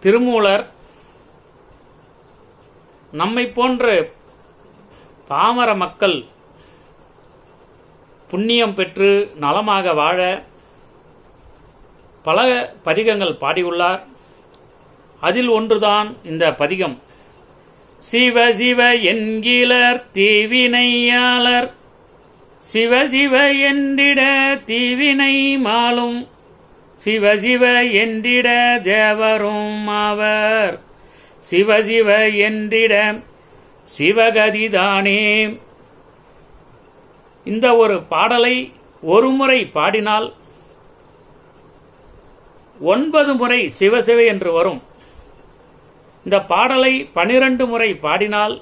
திருமூலர் நம்மை போன்ற பாமர மக்கள் புண்ணியம் பெற்று நலமாக வாழ பல பதிகங்கள் பாடியுள்ளார். அதில் ஒன்றுதான் இந்த பதிகம். சிவ சிவ என்கிலர் தீவினையாளர். சிவ சிவ என்றிட தீவினை மாலும். சிவ சிவ என்றிட தேவரும் அவர் சிவ சிவ என்றிட சிவகதிதானே இந்த ஒரு பாடலை ஒரு முறை பாடினால் ஒன்பது முறை சிவசிவ என்று வரும். இந்த பாடலை பனிரெண்டு முறை பாடினால்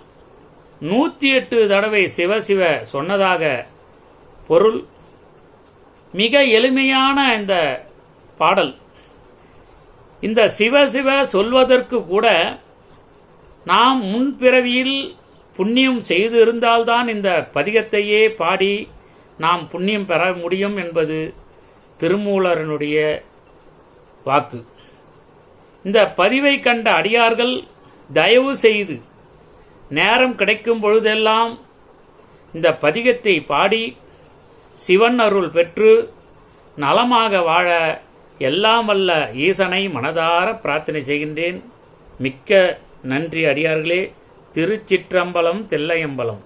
நூற்றி எட்டு தடவை சிவசிவ சொன்னதாக பொருள். மிக எளிமையான இந்த பாடல். இந்த சிவ சிவ சொல்வதற்கு கூட நாம் முன்பிறவியில் புண்ணியம் செய்திருந்தால்தான் இந்த பதிகத்தையே பாடி நாம் புண்ணியம் பெற முடியும் என்பது திருமூலரனுடைய வாக்கு. இந்த பதிவை கண்ட அடியார்கள் தயவு செய்து நேரம் கிடைக்கும் பொழுதெல்லாம் இந்த பதிகத்தை பாடி சிவன் அருள் பெற்று நலமாக வாழ எல்லாம் வல்ல ஈசனை மனதார பிரார்த்தனை செய்கின்றேன். மிக்க நன்றி அடியார்களே. திருச்சிற்றம்பலம் தில்லையம்பலம்.